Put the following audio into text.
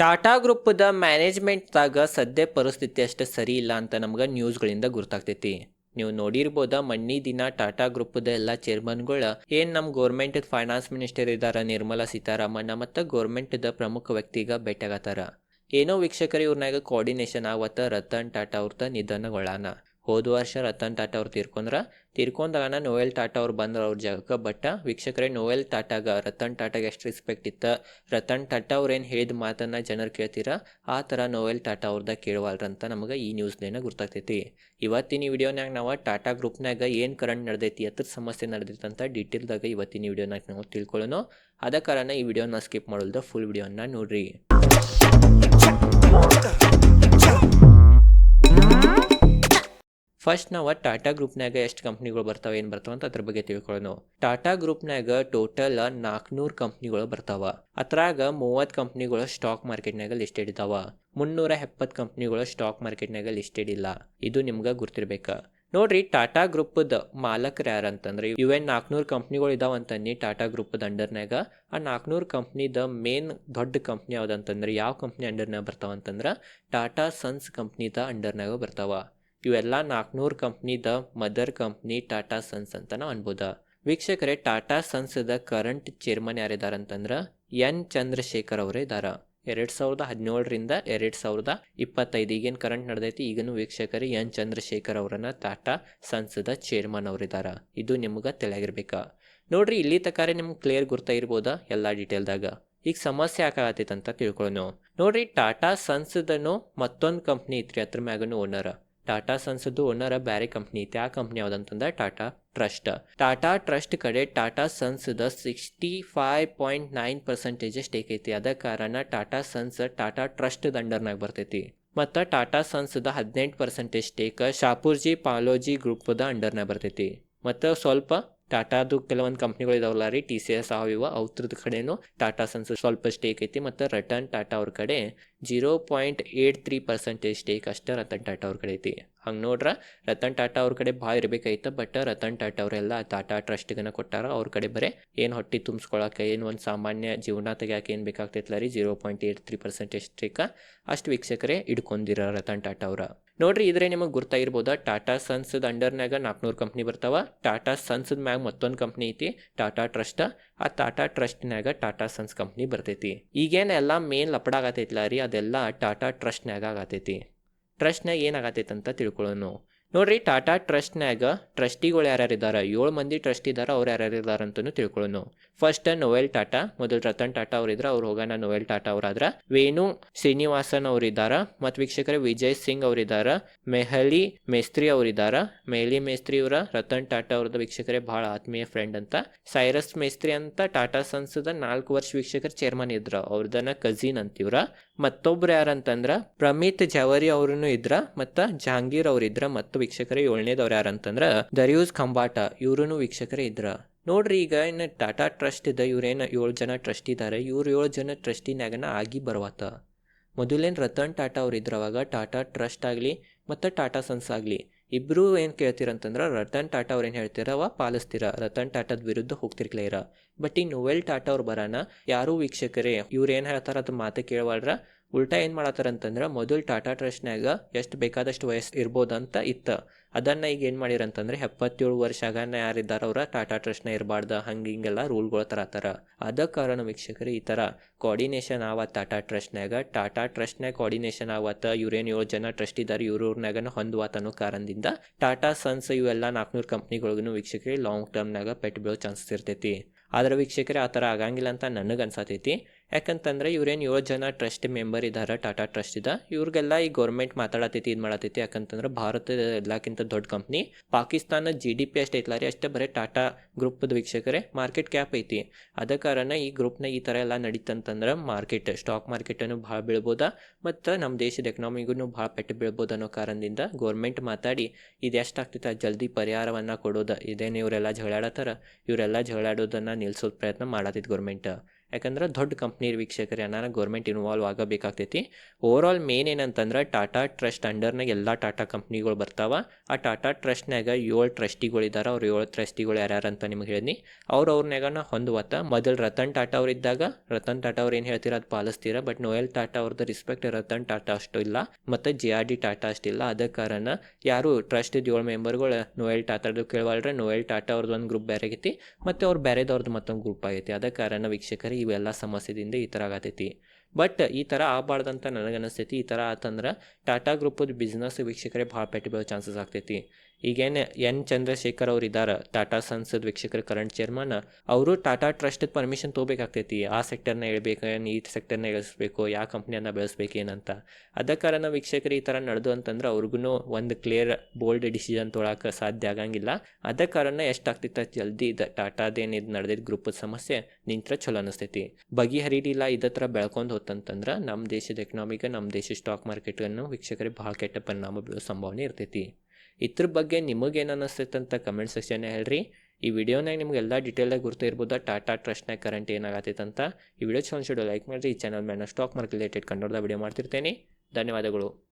ಟಾಟಾ ಗ್ರೂಪ್ದ ಮ್ಯಾನೇಜ್ಮೆಂಟ್ದಾಗ ಸದ್ಯ ಪರಿಸ್ಥಿತಿ ಅಷ್ಟು ಸರಿ ಇಲ್ಲ ಅಂತ ನಮ್ಗೆ ನ್ಯೂಸ್ಗಳಿಂದ ಗೊತ್ತಾಗ್ತೈತಿ ನೀವು ನೋಡಿರ್ಬೋದ ಮಣ್ಣಿ ದಿನ ಟಾಟಾ ಗ್ರೂಪ್ದ ಎಲ್ಲ ಚೇರ್ಮನ್ಗಳು ಏನು ನಮ್ಮ ಗೌರ್ಮೆಂಟ್ ಫೈನಾನ್ಸ್ ಮಿನಿಸ್ಟರ್ ಇದ್ದಾರ ನಿರ್ಮಲಾ ಸೀತಾರಾಮನ್ ಮತ್ತು ಗೌರ್ಮೆಂಟ್ದ ಪ್ರಮುಖ ವ್ಯಕ್ತಿಗ ಭೇಟಿಯಾಗತ್ತಾರ. ಏನೋ ವೀಕ್ಷಕರು ಇವ್ರನ್ನಾಗ ಕೋಆರ್ಡಿನೇಷನ್ ಆವತ್ತ ರತನ್ ಟಾಟಾ ಅವ್ರದ ನಿಧನಗೊಳ್ಳಾನ ಹೋದ ವರ್ಷ ರತನ್ ಟಾಟಾ ಅವ್ರು ತೀರ್ಕೊಂಡ್ರ. ನಾ ನೋವೆಲ್ ಟಾಟಾ ಅವ್ರು ಬಂದ್ರು ಅವ್ರ ಜಾಗಕ್ಕೆ ಬಟ್ ವೀಕ್ಷಕರೇ, ನೋವೆಲ್ ಟಾಟಾಗ ರತನ್ ಟಾಟಾಗ ಎಷ್ಟು ರೆಸ್ಪೆಕ್ಟ್ ಇತ್ತು. ರತನ್ ಟಾಟಾ ಅವ್ರು ಹೇಳಿದ ಮಾತನ್ನು ಜನರು ಕೇಳ್ತೀರಾ? ಆ ಥರ ನೋವೆಲ್ ಟಾಟಾ ಅವ್ರದ ಕೇಳುವಲ್ರಂತ ನಮಗೆ ಈ ನ್ಯೂಸ್ನೇನ ಗೊತ್ತಾಗ್ತೈತಿ ಇವತ್ತಿನ ಈ ವಿಡಿಯೋನಾಗ ನಾವು ಟಾಟಾ ಗ್ರೂಪ್ನಾಗ ಏನು ಕರೆಂಟ್ ನಡೆದೈತಿ, ಎತ್ತರ ಸಮಸ್ಯೆ ನಡೆದೈತಿ ಅಂತ ಡೀಟೇಲ್ದಾಗ ಇವತ್ತಿನ ವಿಡಿಯೋನಾಗ ನಾವು ತಿಳ್ಕೊಳ್ಳೋಣ ಅದ ಕಾರಣ ಈ ವಿಡಿಯೋನ ಸ್ಕಿಪ್ ಮಾಡೋಲ್ದ ಫುಲ್ ವಿಡಿಯೋನ ನೋಡ್ರಿ. ಫಸ್ಟ್ ನಾವು ಟಾಟಾ ಗ್ರೂಪ್ನಾಗ ಎಷ್ಟು ಕಂಪ್ನಿಗಳು ಬರ್ತಾವೆ, ಏನು ಬರ್ತಾವ ಅಂತ ಅದ್ರ ಬಗ್ಗೆ ತಿಳ್ಕೊಳ್ಳೋಣ ಟಾಟಾ ಗ್ರೂಪ್ನಾಗ ಟೋಟಲ್ ನಾಲ್ಕುನೂರು ಕಂಪ್ನಿಗಳು ಬರ್ತಾವ. ಅದ್ರಾಗ ಮೂವತ್ತು ಕಂಪ್ನಿಗಳು ಸ್ಟಾಕ್ ಮಾರ್ಕೆಟ್ನಾಗ ಲಿಸ್ಟೆಡ್ ಇದಾವ. ಮುನ್ನೂರ ಎಪ್ಪತ್ತು ಕಂಪ್ನಿಗಳು ಸ್ಟಾಕ್ ಮಾರ್ಕೆಟ್ನಾಗ ಲಿಸ್ಟೆಡ್ ಇಲ್ಲ. ಇದು ನಿಮ್ಗೆ ಗುರ್ತಿರ್ಬೇಕು. ನೋಡ್ರಿ ಟಾಟಾ ಗ್ರೂಪದ ಮಾಲಕರು ಯು ಇವೇನ್ ನಾಲ್ಕುನೂರು ಕಂಪ್ನಿಗಳು ಇದಾವಂತನ್ನಿ ಟಾಟಾ ಗ್ರೂಪದ ಅಂಡರ್ನಾಗ ಆ ನಾಲ್ಕುನೂರು ಕಂಪ್ನಿದ ಮೇನ್ ದೊಡ್ಡ ಕಂಪ್ನಿ ಯಾವ್ದಂತಂದ್ರೆ ಯಾವ ಕಂಪ್ನಿ ಅಂಡರ್ನಾಗ ಬರ್ತಾವ ಅಂತಂದ್ರೆ ಟಾಟಾ ಸನ್ಸ್ ಕಂಪ್ನಿದ ಅಂಡರ್ನಾಗ ಬರ್ತಾವ. ಇವೆಲ್ಲ ನಾಲ್ಕುನೂರು ಕಂಪ್ನಿದ ಮದರ್ ಕಂಪ್ನಿ ಟಾಟಾ ಸನ್ಸ್ ಅಂತ ನಾವು ಅನ್ಬೋದ. ವೀಕ್ಷಕರೇ, ಟಾಟಾ ಸನ್ಸ್ದ ಕರೆಂಟ್ ಚೇರ್ಮನ್ ಯಾರಿದ್ದಾರೆ ಅಂತಂದ್ರೆ ಎನ್ ಚಂದ್ರಶೇಖರ್ ಅವರೇ ಇದ್ದಾರ ಎರಡು ಸಾವಿರದ ಹದಿನೇಳರಿಂದ ಎರಡು ಸಾವಿರದ ಇಪ್ಪತ್ತೈದು ಈಗೇನು ಕರೆಂಟ್ ನಡೆದೈತಿ ಈಗನು ವೀಕ್ಷಕರು ಎನ್ ಚಂದ್ರಶೇಖರ್ ಅವರನ್ನ ಟಾಟಾ ಸನ್ಸ್ದ ಚೇರ್ಮನ್ ಅವರಿದಾರ. ಇದು ನಿಮ್ಗೆ ತಿಳಿಯಾಗಿರ್ಬೇಕಾ. ನೋಡ್ರಿ, ಇಲ್ಲಿ ತಕಾರೆ ನಿಮ್ಗೆ ಕ್ಲಿಯರ್ ಗುರ್ತಾ ಇರ್ಬೋದಾ ಎಲ್ಲ ಡೀಟೇಲ್ದಾಗ ಈಗ ಸಮಸ್ಯೆ ಯಾಕಾಗತ್ತೈತೆ ಅಂತ ತಿಳ್ಕೊಳ್ಳೋಣ ನೋಡ್ರಿ, ಟಾಟಾ ಸನ್ಸ್ದನು ಮತ್ತೊಂದು ಕಂಪ್ನಿ ಐತ್ರಿ ಅದ್ರ ಮ್ಯಾಗನು ಓನರ್ ಟಾಟಾ ಸನ್ಸ್ದು ಓನರ್ ಬ್ಯಾರೆ ಕಂಪ್ನಿ ಐತಿ ಆ ಕಂಪ್ನಿ ಯಾವ್ದಂತಂದ್ರೆ ಟಾಟಾ ಟ್ರಸ್ಟ್. ಟಾಟಾ ಟ್ರಸ್ಟ್ ಕಡೆ Tata ಸನ್ಸ್ದ sixty five point nine percentage stake ಐತಿ. ಅದ ಕಾರಣ ಟಾಟಾ ಸನ್ಸ್ ಟಾಟಾ ಟ್ರಸ್ಟ್ ಅಂಡರ್ನಾಗ ಬರ್ತೈತಿ. ಮತ್ತು ಟಾಟಾ ಸನ್ಸ್ದ ಹದಿನೆಂಟು ಪರ್ಸೆಂಟೇಜ್ ಸ್ಟೇಕ್ ಶಾಪೂರ್ಜಿ ಪಾಲೋಜಿ ಗ್ರೂಪ್ದ ಅಂಡರ್ನಾಗ ಬರ್ತೈತಿ. ಮತ್ತು ಸ್ವಲ್ಪ ಟಾಟಾದು ಕೆಲವೊಂದು ಕಂಪ್ನಿಗಳು ಇದಾವಲ್ಲ ರೀ. ಟಿ ಸಿ ಎಸ್ ಅವಿವ ಅವ್ರದ್ದು ಕಡೆನೂ ಟಾಟಾ ಸನ್ಸ್ ಸ್ವಲ್ಪ ಸ್ಟೇಕ್ ಐತಿ ಮತ್ತು ರತನ್ ಟಾಟಾ ಅವ್ರ ಕಡೆ zero point eight three percentage stake ಅಷ್ಟೇ ರತನ್ ಟಾಟಾ ಅವ್ರ ಕಡೆ ಐತಿ. ಹಂಗೆ ನೋಡ್ರ ರತನ್ ಟಾಟಾ ಅವ್ರ ಕಡೆ ಭಾಳ ಇರಬೇಕಾಯ್ತು ಬಟ್ ರತನ್ ಟಾಟಾ ಅವರೆಲ್ಲ ಟಾಟಾ ಟ್ರಸ್ಟ್ಗನ ಕೊಟ್ಟಾರ. ಅವ್ರ ಕಡೆ ಬರೀ ಏನು ಹೊಟ್ಟೆ ತುಂಬಿಸ್ಕೊಳಕ್ಕೆ ಏನು ಒಂದು ಸಾಮಾನ್ಯ ಜೀವನ ತೆಗಿಯಾಕೆ ಏನು ಬೇಕಾಗ್ತೈತಲ್ಲ ರೀ. Zero point eight three percentage stake ಅಷ್ಟು ವೀಕ್ಷಕರೇ ಇಟ್ಕೊಂಡಿರ ರತನ್ ಟಾಟಾ ಅವರ. ನೋಡ್ರಿ, ಇದ್ರೆ ನಿಮಗೆ ಗುರ್ತಾಗಿರ್ಬೋದು, ಟಾಟಾ ಸನ್ಸ್ದ ಅಂಡರ್ನಾಗ ನಾಲ್ಕುನೂರು ಕಂಪ್ನಿ ಬರ್ತಾವ. ಟಾಟಾ ಸನ್ಸ್ದ ಮ್ಯಾಗ ಮತ್ತೊಂದು ಕಂಪ್ನಿ ಐತಿ, ಟಾಟಾ ಟ್ರಸ್ಟ್. ಆ ಟಾಟಾ ಟ್ರಸ್ಟ್ನಾಗ ಟಾಟಾ ಸನ್ಸ್ ಕಂಪ್ನಿ ಬರ್ತೈತಿ. ಈಗೇನೆಲ್ಲ ಎಲ್ಲ ಮೇನ್ ಲಪಡ ಆಗತೈತಿಲ್ಲ ರೀ, ಅದೆಲ್ಲ ಟಾಟಾ ಟ್ರಸ್ಟ್ನಾಗ ಆಗತೈತಿ. ಟ್ರಸ್ಟ್ನಾಗ ಏನಾಗತೈತೆ ಅಂತ ತಿಳ್ಕೊಳ್ಳೋಣ ನೋಡ್ರಿ, ಟಾಟಾ ಟ್ರಸ್ಟ್ನಾಗ ಟ್ರಸ್ಟಿಗಳು ಯಾರ್ಯಾರು ಇದ್ದಾರೆ ಏಳು ಮಂದಿ ಟ್ರಸ್ಟ್ ಇದ್ದಾರೆ ಅವ್ರು ಯಾರ್ಯಾರು ಇದ್ದಾರೆ ಅಂತಲೂ ತಿಳ್ಕೊಳ್ಳೋಣ ಫಸ್ಟ್ ನೋವೆಲ್ ಟಾಟಾ ಮೊದಲು ರತನ್ ಟಾಟಾ ಅವರಿದ್ರೆ ಅವ್ರು ಹೋಗೋಣ ನೋವೆಲ್ ಟಾಟಾ ಅವರಾದ್ರ ವೇಣು ಶ್ರೀನಿವಾಸನ್ ಅವರಿದ್ದಾರ ಮತ್ತು ವೀಕ್ಷಕರ ವಿಜಯ್ ಸಿಂಗ್ ಅವರಿದ್ದಾರ ಮೆಹಲಿ ಮೇಸ್ತ್ರಿ ಅವರಿದ್ದಾರ ಮೆಹಲಿ ಮೇಸ್ತ್ರಿ ಅವರ ರತನ್ ಟಾಟಾ ಅವ್ರದ್ದು ವೀಕ್ಷಕರೇ ಬಹಳ ಆತ್ಮೀಯ ಫ್ರೆಂಡ್ ಅಂತ. ಸೈರಸ್ ಮೇಸ್ತ್ರಿ ಅಂತ ಟಾಟಾ ಸನ್ಸ್ದ ನಾಲ್ಕು ವರ್ಷ ವೀಕ್ಷಕರ ಚೇರ್ಮನ್ ಇದ್ರ ಅವ್ರದನ್ನ ಕಝಿನ್ ಅಂತಿವ್ರ ಮತ್ತೊಬ್ರು ಯಾರಂತಂದ್ರ ಪ್ರಮಿತ್ ಜವರಿ ಅವ್ರನ್ನು ಇದ್ರ, ಮತ್ತು ಜಹಾಂಗೀರ್ ಅವ್ರಿದ್ರ ಮತ್ತು ವೀಕ್ಷಕರೇ ಏಳನೇದವ್ರು ಯಾರಂತಂದ್ರ ದರಿಯೂಸ್ ಕಂಬಾಟ ಇವ್ರೂ ವೀಕ್ಷಕರೇ ಇದ್ರ. ನೋಡ್ರಿ ಈಗ ಇನ್ನು ಟಾಟಾ ಟ್ರಸ್ಟ್ ಇದೆ ಇವ್ರೇನು ಏಳು ಜನ ಟ್ರಸ್ಟ್ ಇದ್ದಾರೆ ಇವ್ರು ಏಳು ಜನ ಟ್ರಸ್ಟಿನಾಗನ ಆಗಿ ಬರ್ವಾತ ಮೊದಲೇನು ರತನ್ ಟಾಟಾ ಅವ್ರು ಇದ್ರ ಅವಾಗ ಟಾಟಾ ಟ್ರಸ್ಟ್ ಆಗಲಿ ಮತ್ತು ಟಾಟಾ ಸನ್ಸ್ ಆಗಲಿ ಇಬ್ಬರೂ ಏನು ಕೇಳ್ತೀರಂತಂದ್ರೆ ರತನ್ ಟಾಟಾ ಅವ್ರು ಏನು ಹೇಳ್ತೀರ ಅವ ಪಾಲಿಸ್ತೀರ, ರತನ್ ಟಾಟಾದ ವಿರುದ್ಧ ಇರ. ಬಟ್ ಈ ನೋವೆಲ್ ಟಾಟಾ ಅವ್ರು ಬರಾನ ಯಾರೂ ವೀಕ್ಷಕರೇ, ಇವ್ರು ಏನು ಹೇಳ್ತಾರೆ ಅದು ಮಾತು ಕೇಳವಲ್ರ ಉಲ್ಟಾ ಏನು ಮಾಡತ್ತಾರ ಅಂತಂದ್ರೆ ಮೊದಲು ಟಾಟಾ ಟ್ರಸ್ಟ್ನಾಗ ಎಷ್ಟು ಬೇಕಾದಷ್ಟು ವಯಸ್ಸು ಇರ್ಬೋದು ಅಂತ ಇತ್ತು. ಅದನ್ನು ಈಗ ಏನು ಮಾಡಿರಂತಂದ್ರೆ ಎಪ್ಪತ್ತೇಳು ವರ್ಷ ಆಗನ ಯಾರಿದ್ದಾರೆ ಅವ್ರ ಟಾಟಾ ಟ್ರಸ್ಟ್ನ ಇರಬಾರ್ದು, ಹಂಗೆ ಹಿಂಗೆಲ್ಲ ರೂಲ್ಗಳು ತರತ್ತಾರ ಅದ ಕಾರಣ ವೀಕ್ಷಕರು ಈ ಥರ ಕೋಆರ್ಡಿನೇಷನ್ ಆವತ್ತು ಟಾಟಾ ಟ್ರಸ್ಟ್ನಾಗ ಟಾಟಾ ಟ್ರಸ್ಟ್ನಾಗ ಕೋಆರ್ಡಿನೇಷನ್ ಆವತ್ತ ಇವ್ರೇನು ಏಳು ಜನ ಟ್ರಸ್ಟ್ ಇದ್ದಾರೆ ಇವ್ರವ್ರನಾಗನ ಹೊಂದುವಾತ ಅನ್ನೋ ಕಾರಣದಿಂದ ಟಾಟಾ, ಸನ್ಸ್ ಇವೆಲ್ಲ ನಾಲ್ಕುನೂರು ಕಂಪ್ನಿಗಳಿಗೂ ವೀಕ್ಷಕರಿಗೆ ಲಾಂಗ್ ಟರ್ಮ್ನಾಗ ಪೆಟ್ಟು ಬೀಳೋ ಚಾನ್ಸಸ್ ಇರ್ತೈತಿ. ಆದ್ರೆ ವೀಕ್ಷಕರೇ ಆ ಥರ ಆಗಂಗಿಲ್ಲ ಅಂತ ನನಗೆ ಅನ್ಸತೈತಿ. ಯಾಕಂತಂದ್ರೆ ಇವ್ರೇನು ಏಳು ಜನ ಟ್ರಸ್ಟ್ ಮೆಂಬರ್ ಇದ್ದಾರೆ ಟಾಟಾ ಟ್ರಸ್ಟ್ ಇದ. ಇವ್ರಿಗೆಲ್ಲ ಈ ಗೌರ್ಮೆಂಟ್ ಮಾತಾಡತೈತಿ, ಇದು ಮಾಡತೈತಿ. ಯಾಕಂತಂದ್ರೆ ಭಾರತದ ಎಲ್ಲಕ್ಕಿಂತ ದೊಡ್ಡ company Pakistan G D P ಅಷ್ಟೇ ಐತ್ಲಾರಿ ಅಷ್ಟೇ ಬರೀ ಟಾಟಾ ಗ್ರೂಪ್ದ ವೀಕ್ಷಕರೇ ಮಾರ್ಕೆಟ್ ಕ್ಯಾಪ್ ಐತಿ. ಅದ ಕಾರಣ ಈ ಗ್ರೂಪ್ನ ಈ ಥರ ಎಲ್ಲ ನಡೀತಂತಂದ್ರೆ ಮಾರ್ಕೆಟ್ ಸ್ಟಾಕ್ ಮಾರ್ಕೆಟನ್ನು ಭಾಳ ಬೀಳ್ಬೋದ, ಮತ್ತು ನಮ್ಮ ದೇಶದ ಎಕನಾಮಿಗೂ ಭಾಳ ಪೆಟ್ಟು ಬೀಳ್ಬೋದು ಅನ್ನೋ ಕಾರಣದಿಂದ ಗೌರ್ಮೆಂಟ್ ಮಾತಾಡಿ, ಇದು ಎಷ್ಟಾಗ್ತೈತೆ ಜಲ್ದಿ ಪರಿಹಾರವನ್ನು ಕೊಡೋದು, ಇದೇನು ಇವರೆಲ್ಲ ಜಗಳಾಡತ್ತಾರ? ಇವರೆಲ್ಲ ಜಗಳಾಡೋದನ್ನು ನಿಲ್ಸೋದು ಪ್ರಯತ್ನ ಮಾಡತ್ತಿತ್ತು ಗೌರ್ಮೆಂಟ್ ಯಾಕಂದ್ರೆ ದೊಡ್ಡ ಕಂಪ್ನಿ ವೀಕ್ಷಕರು ಏನಾರ ಗೌರ್ಮೆಂಟ್ ಇನ್ವಾಲ್ವ್ ಆಗಬೇಕಾಗ್ತೈತಿ. ಓವರಾಲ್ ಮೇನ್ ಏನಂತಂದ್ರೆ ಟಾಟಾ ಟ್ರಸ್ಟ್ ಅಂಡರ್ನಾಗ ಎಲ್ಲ ಟಾಟಾ ಕಂಪ್ನಿಗಳು ಬರ್ತಾವ. ಆ ಟಾಟಾ ಟ್ರಸ್ಟ್ನಾಗ ಏಳು ಟ್ರಸ್ಟಿಗಳು ಇದ್ದಾರೆ ಅವ್ರು ಏಳು ಟ್ರಸ್ಟಿಗಳು ಯಾರ್ಯಾರು ಅಂತ ನಿಮ್ಗೆ ಹೇಳಿದ್ನಿ ಅವ್ರು ನಾ ಹೊಂದುವತ್ತ. ಮೊದಲು ರತನ್ ಟಾಟಾ ಅವ್ರು ಇದ್ದಾಗ, ರತನ್ ಟಾಟಾ ಅವ್ರು ಏನು ಹೇಳ್ತೀರ ಅದು ಪಾಲಿಸ್ತೀರ ಬಟ್ ನೋಯಲ್ ಟಾಟಾ ಅವ್ರದ್ದು ರಿಸ್ಪೆಕ್ಟ್ ರತನ್ ಟಾಟಾ ಅಷ್ಟು ಇಲ್ಲ. ಮತ್ತು ಜೆ ಆರ್ ಡಿ ಟಾಟಾ ಅಷ್ಟಿಲ್ಲ ಅದ ಕಾರಣ ಯಾರು ಟ್ರಸ್ಟ್ ಏಳು ಮೆಂಬರ್ಗಳು ನೋಯಲ್ ಟಾಟಾದು ಕೇಳವಲ್ರೆ ನೋಯಲ್ ಟಾಟಾ ಅವ್ರದ್ದು ಒಂದು ಗ್ರೂಪ್ ಬೇರೆ ಆಗೈತಿ, ಮತ್ತು ಅವ್ರು ಬೇರೆದವ್ರದ್ದು ಮತ್ತೊಂದು ಗ್ರೂಪ್ ಆಗೈತಿ. ಅದ ಕಾರಣ ವೀಕ್ಷಕರು ಇವೆಲ್ಲ ಸಮಸ್ಯೆದಿಂದ ಈ ಥರ ಆಗತೈತಿ. ಬಟ್ ಈ ಥರ ಆಗಬಾರ್ದಂತ ನನಗೆ ಅನಿಸ್ತೈತಿ ಈ ಥರ ಆತಂದ್ರೆ ಟಾಟಾ ಗ್ರೂಪದ ಬಿಸ್ನೆಸ್ ವೀಕ್ಷಕರೇ ಭಾಳ ಪೆಟ್ಟು ಬೀಳೋ ಚಾನ್ಸಸ್ ಆಗ್ತೈತಿ. ಈಗೇನು ಎನ್ ಚಂದ್ರಶೇಖರ್ ಅವ್ರು ಇದ್ದಾರೆ ಟಾಟಾ ಸಂಸದ್ ವೀಕ್ಷಕರ ಕರೆಂಟ್ ಚೇರ್ಮನ್ ಅವರು ಟಾಟಾ ಟ್ರಸ್ಟ್ ಪರ್ಮಿಷನ್ ತೊಗೋಬೇಕಾಗ್ತೈತಿ. ಆ ಸೆಕ್ಟರ್ನ ಹೇಳ್ಬೇಕು ಈ ಸೆಕ್ಟರ್ನ ಇಳಿಸ್ಬೇಕು ಯಾವ ಕಂಪ್ನಿಯನ್ನ ಬೆಳೆಸ್ಬೇಕು ಏನಂತ. ಅದ ಕಾರಣ ವೀಕ್ಷಕರು ಈ ಥರ ನಡೆದು ಅಂತಂದ್ರೆ ಅವ್ರಿಗೂ ಒಂದು ಕ್ಲಿಯರ್ ಬೋಲ್ಡ್ ಡಿಸಿಷನ್ ತೊಗೊಳಕ್ಕೆ ಸಾಧ್ಯ ಆಗಂಗಿಲ್ಲ. ಅದ ಕಾರಣ ಎಷ್ಟಾಗ್ತಿತ್ತು ಜಲ್ದಿ ಇದು ಟಾಟಾದೇನು ಇದು ನಡೆದಿದ್ದ ಗ್ರೂಪದ ಸಮಸ್ಯೆ ನಿಂತ್ರ ಚಲೋ ಅನಿಸ್ತೈತಿ. ಬಗೆಹರಿಲಿಲ್ಲ ಇದೇ ಥರ ಬೆಳ್ಕೊಂಡು ಹೋತಂತಂದ್ರೆ ನಮ್ಮ ದೇಶದ ಎಕನಾಮಿಗೆ ನಮ್ಮ ದೇಶದ ಸ್ಟಾಕ್ ಮಾರ್ಕೆಟನ್ನು ವೀಕ್ಷಕರಿಗೆ ಭಾಳ ಕೆಟ್ಟ ಪರಿಣಾಮ ಬೀಳೋ ಸಂಭಾವನೆ ಇರ್ತೈತಿ. ಇದ್ರ ಬಗ್ಗೆ ನಿಮಗೇನು ಅನ್ನಿಸ್ತೈತೆ ಅಂತ ಕಮೆಂಟ್ ಸೆಕ್ಷನ್ ಹೇಳ್ರಿ. ಈ ವಿಡಿಯೋನಾಗ ನಿಮ್ಗೆ ಎಲ್ಲ ಆಗಿ ಗುರ್ತು ಇರ್ಬೋದು. ಟಾಟಾ ಟ್ರಸ್ಟ್ನಾಗ ಕರೆಂಟ್ ಏನಾಗತ್ತೈತೆ ಅಂತ ಈ ವಿಡಿಯೋ ಚಲೋ ಲೈಕ್ ಮಾಡಿರಿ. ಈ ಚಾನಲ್ ಮೇಲೆ ಸ್ಟಾಕ್ ಮಾರ್ಕೆಟ್ ರಿಲೇಟೆಡ್ ಕಂಡೋರ್ದ ವಿಡಿಯೋ ಮಾಡ್ತಿರ್ತೀನಿ. ಧನ್ಯವಾದಗಳು.